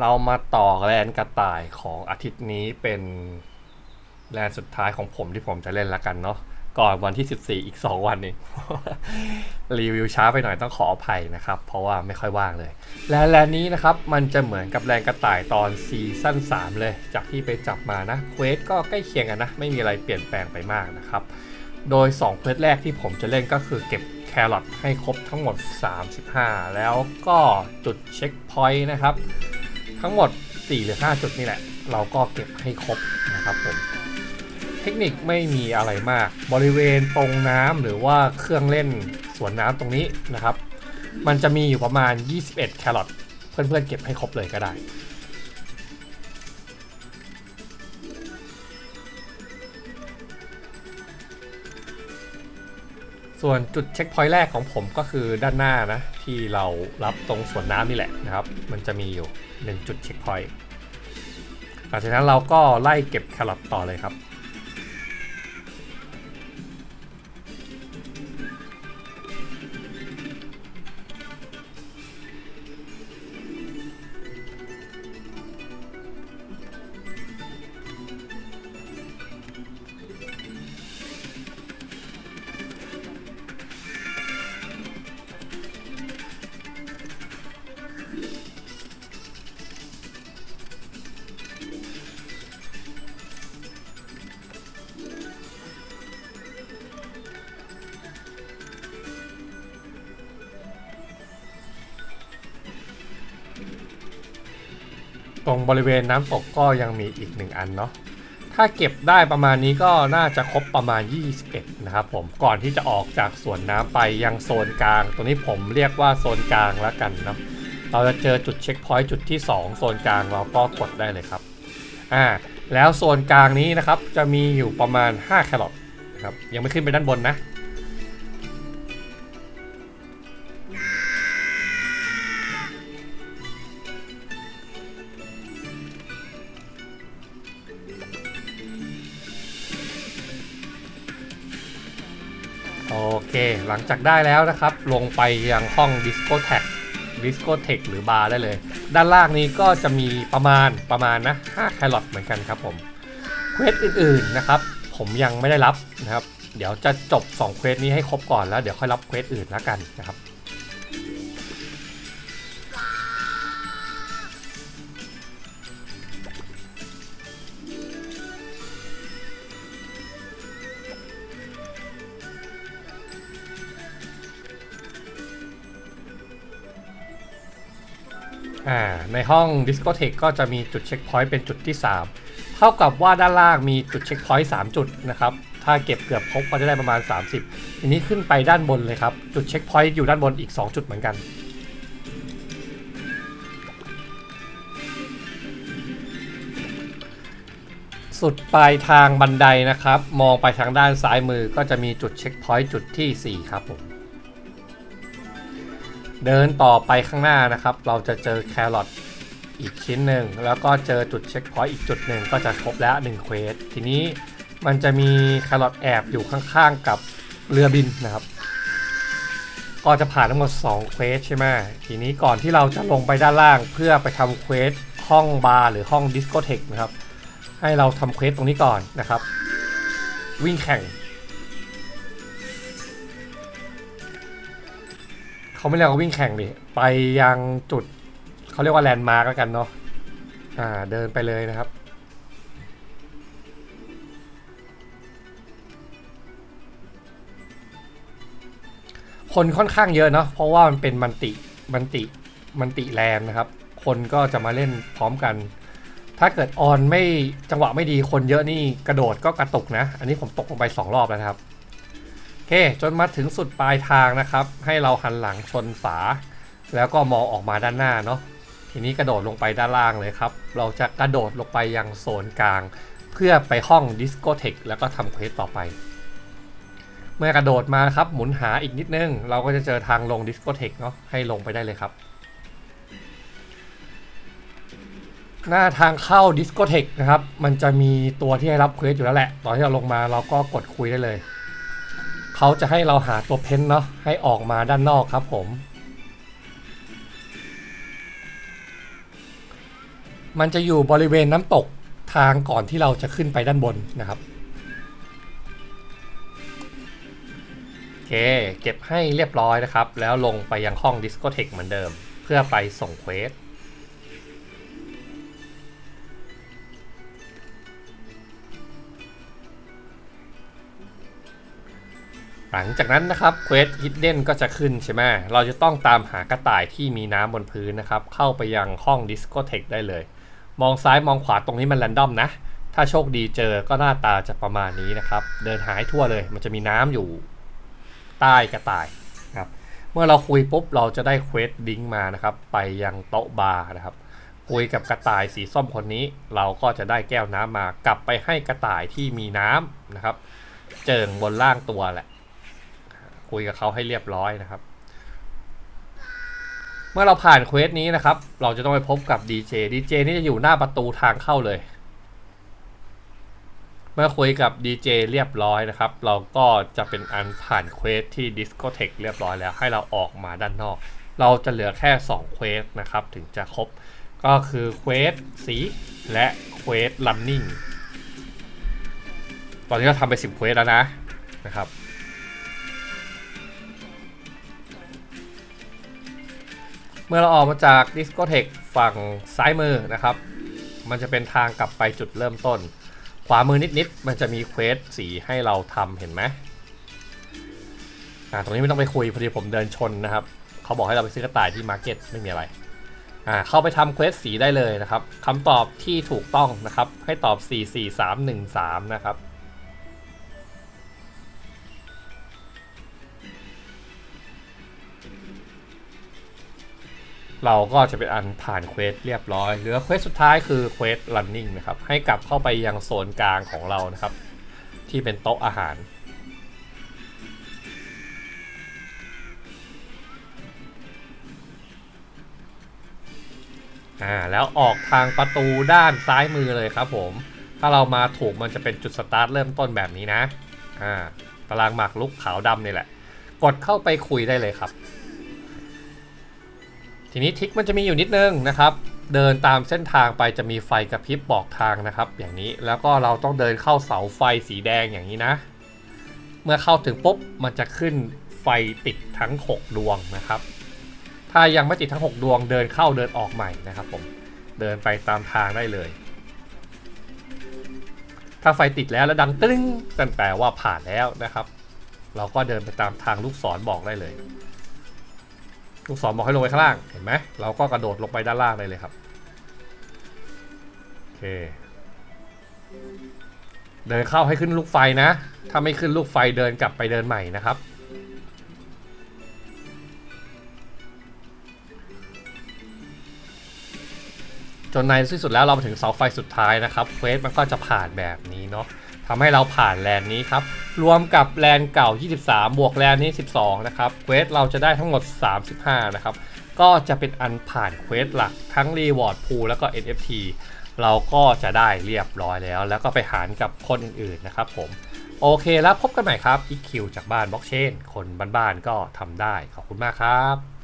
เรามาต่อแลนกระต่ายของอาทิตย์นี้เป็นแลนสุดท้ายของผมที่ผมจะเล่นละกันเนาะก่อนวันที่ 14 อีก 2 วันเองรีวิวช้าไปหน่อยต้องขออภัยนะครับ เพราะว่าไม่ค่อยว่างเลย แลนแลนนี้นะครับ มันจะเหมือนกับแลนกระต่ายตอนซีซั่น3 เลย จากที่ไปจับมานะเควสก็ใกล้เคียงกันนะ ไม่มีอะไรเปลี่ยนแปลงไปมากนะครับ โดย2เควสแรกที่ผมจะเล่นก็คือเก็บแครอทให้ครบทั้งหมด 35 แล้วก็จุดเช็คพอยต์นะครับ ทั้งหมด 4 หรือ 5 จุดนี่แหละ เราก็เก็บให้ครบนะครับผม เทคนิคไม่มีอะไรมาก บริเวณตรงน้ำหรือว่าเครื่องเล่นสวนน้ำตรงนี้นะครับ มันจะมีอยู่ประมาณ 21 แครอทเพื่อนๆเก็บให้ครบเลยก็ได้ ส่วนจุดเช็คพอยต์แรกของผมก็คือด้านหน้านะ ที่เรารับตรงสวนน้ำนี่แหละนะครับ มันจะมีอยู่ 1 จุดเช็คพอยต์หลังจากนั้นเราก็ไล่เก็บแครอทต่อเลยครับ ตรงบริเวณน้ำตกก็ยังมีอีกหนึ่งอันเนาะถ้าเก็บได้ประมาณนี้ก็น่าจะครบประมาณ 21 นะครับผมก่อนที่จะออกจากสวนน้ำไปยังโซนกลาง ตัวนี้ผมเรียกว่าโซนกลางแล้วกันเนาะเราจะเจอจุดเช็คพอยต์จุดที่ 2 โซนกลางเราก็กดได้เลยครับอ่าแล้วโซนกลางนี้นะครับจะมีอยู่ประมาณ 5 แครอทนะครับยังไม่ขึ้นไปด้านบนนะ เค หลังจากได้แล้วนะครับ ลงไปยังห้องดิสโกแท็กดิสโกเทคหรือบาร์ได้เลย ด้านล่างนี้ก็จะมีประมาณประมาณนะ5แครอทเหมือนกันครับผม เควสอื่นๆนะครับ ผมยังไม่ได้รับนะครับ เดี๋ยวจะจบ2เควสนี้ให้ครบก่อนแล้ว เดี๋ยวค่อยรับเควสอื่นแล้วกันนะครับ อ่าในห้อง Discotheque ก็จะมีจุดเช็คพอยต์เป็นจุดที่ 3 เท่ากับว่าด้านล่างมีจุดเช็คพอยต์3จุดนะครับถ้าเก็บเกือบครบก็จะได้ประมาณ 30 ทีนี้ขึ้นไปด้านบนเลยครับ จุดเช็คพอยต์อยู่ด้านบนอีก 2 จุดเหมือนกัน สุดปลายทางบันไดนะครับ มองไปทางด้านซ้ายมือก็จะมีจุดเช็คพอยต์จุดที่ 4 ครับผม เดินต่อไปข้างหน้านะครับ เราจะเจอแครอทอีกชิ้นหนึ่งแล้วก็เจอจุดเช็คพอยต์อีกจุดหนึ่งก็จะครบแล้ว1เควสทีนี้มันจะมีแครอทแอบอยู่ข้างๆกับเรือบินนะครับ ก็จะผ่านทั้งหมด2เควสใช่ไหมทีนี้ก่อนที่เราจะลงไปด้านล่างเพื่อไปทำเควสห้องบาร์หรือห้องดิสโกเทคนะครับ ให้เราทำเควสตรงนี้ก่อนนะครับ วิ่งแข่ง เขาไม่เรียกว่าวิ่งแข่งดิไปยังจุดเขาเรียกว่าแลนด์มาร์กแล้วกันเนาะอ่าเดินไปเลยนะครับ คนค่อนข้างเยอะเนาะเพราะว่ามันเป็นมันติมันติมันติแลนด์นะครับ คนก็จะมาเล่นพร้อมกัน ถ้าเกิดออนไม่จังหวะไม่ดีคนเยอะนี่กระโดดก็กระตุกนะ อันนี้ผมตกลงไป 2 รอบแล้วครับ เคจนมาถึงสุดปลายทางนะครับ ให้เราหันหลังชนฝา แล้วก็มองออกมาด้านหน้าเนาะทีนี้กระโดดลงไปด้านล่างเลยครับ เราจะกระโดดลงไปยังโซนกลาง เพื่อไปห้องดิสโกเทคแล้วก็ทำเควสต่อไป เมื่อกระโดดมาครับหมุนหาอีกนิดนึง เราก็จะเจอทางลงดิสโกเทคเนาะให้ลงไปได้เลยครับ หน้าทางเข้าดิสโกเทคนะครับ มันจะมีตัวที่ให้รับเควสอยู่แล้วแหละ ตอนที่เราลงมาเราก็กดคุยได้เลย เขาจะให้เราหาตัวเพ้นท์เนาะให้ออกมาด้านนอกครับผม มันจะอยู่บริเวณน้ำตกทางก่อนที่เราจะขึ้นไปด้านบนนะครับโอเคเก็บให้เรียบร้อยนะครับ แล้วลงไปยังห้องดิสโกเทคเหมือนเดิม เพื่อไปส่งเควส หลังจากนั้นนะครับเควสฮิดเด้นก็จะขึ้นใช่ไหมเราจะต้องตามหากระต่ายที่มีน้ำบนพื้นนะครับ เข้าไปยังห้องดิสโกเทคได้เลย มองซ้ายมองขวาตรงนี้มันแรนดอมนะ ถ้าโชคดีเจอก็หน้าตาจะประมาณนี้นะครับ เดินหายทั่วเลย มันจะมีน้ำอยู่ใต้กระต่ายครับ เมื่อเราคุยปุ๊บเราจะได้เควสลิงมานะครับ ไปยังโต๊ะบาร์นะครับ คุยกับกระต่ายสีส้มคนนี้ เราก็จะได้แก้วน้ำมากลับไปให้กระต่ายที่มีน้ำนะครับ เจิงบนล่างตัวแหละ คุยกับเขาให้เรียบร้อยนะครับ เมื่อเราผ่านเควสนี้นะครับ เราจะต้องไปพบกับดีเจดีเจนี่จะอยู่หน้าประตูทางเข้าเลย เมื่อคุยกับดีเจเรียบร้อยนะครับ เราก็จะเป็นอันผ่านเควสที่ดิสโกเทคเรียบร้อยแล้ว ให้เราออกมาด้านนอก เราจะเหลือแค่2เควสนะครับ ถึงจะครบก็คือเควสสีและเควสลันนิ่งตอนนี้เราทำไป10เควสแล้วนะนะครับ เมื่อเราออกมาจากดิสโกเทคฝั่งซ้ายมือนะครับ มันจะเป็นทางกลับไปจุดเริ่มต้น ขวามือนิดๆ มันจะมีเควสสีให้เราทำเห็นไหมอ่าตรงนี้ไม่ต้องไปคุยพอดีผมเดินชนนะครับ เขาบอกให้เราไปซื้อกระต่ายที่มาร์เก็ตไม่มีอะไรอ่าเข้าไปทำเควสสีได้เลยนะครับคำตอบที่ถูกต้องนะครับ ให้ตอบ 44313 นะครับ เราก็จะเป็นอันผ่านเควสเรียบร้อย เหลือเควสสุดท้ายคือเควส running นะครับ ให้กลับเข้าไปยังโซนกลางของเรานะครับ ที่เป็นโต๊ะอาหาร อ่า แล้วออกทางประตูด้านซ้ายมือเลยครับผม ถ้าเรามาถูกมันจะเป็นจุดสตาร์ทเริ่มต้นแบบนี้นะ อ่า ตารางหมากลุกขาวดำนี่แหละ กดเข้าไปคุยได้เลยครับ ทีนี้ทิกมันจะมีอยู่นิดนึงนะครับ เดินตามเส้นทางไปจะมีไฟกระพริบบอกทางนะครับ อย่างนี้แล้วก็เราต้องเดินเข้าเสาไฟสีแดงอย่างนี้นะ เมื่อเข้าถึงปุ๊บมันจะขึ้นไฟติดทั้ง 6 ดวงนะครับ ถ้ายังไม่ติดทั้ง 6 ดวงเดินเข้าเดินออกใหม่นะครับผมเดินไปตามทางได้เลย ถ้าไฟติดแล้วแล้วดังตึ้งนั่นแปลว่าผ่านแล้วนะครับ เราก็เดินไปตามทางลูกศรบอกได้เลย ลูกศรบอกให้ลงไปข้างล่าง เห็นไหม เราก็กระโดดลงไปด้านล่างได้เลยครับ โอเค เดินเข้าให้ขึ้นลูกไฟนะ ถ้าไม่ขึ้นลูกไฟเดินกลับไปเดินใหม่นะครับ จนในที่สุดแล้วเรามาถึงเสาไฟสุดท้ายนะครับเควสมันก็จะผ่านแบบนี้เนาะ ทำให้เราผ่านแลนนี้ครับ รวมกับแลนเก่า 23 บวกแลนนี้ 12 นะครับเควสเราจะได้ทั้งหมด 35 นะครับ ก็จะเป็นอันผ่านเควสหลักทั้ง Reward Pool แล้วก็ NFT เราก็จะได้เรียบร้อยแล้ว แล้วก็ไปหารกับคนอื่นๆนะครับผมโอเคแล้วพบกันใหม่ครับ EQ จากบ้านบล็อกเชนคนบ้านๆก็ทำได้ขอบคุณมากครับ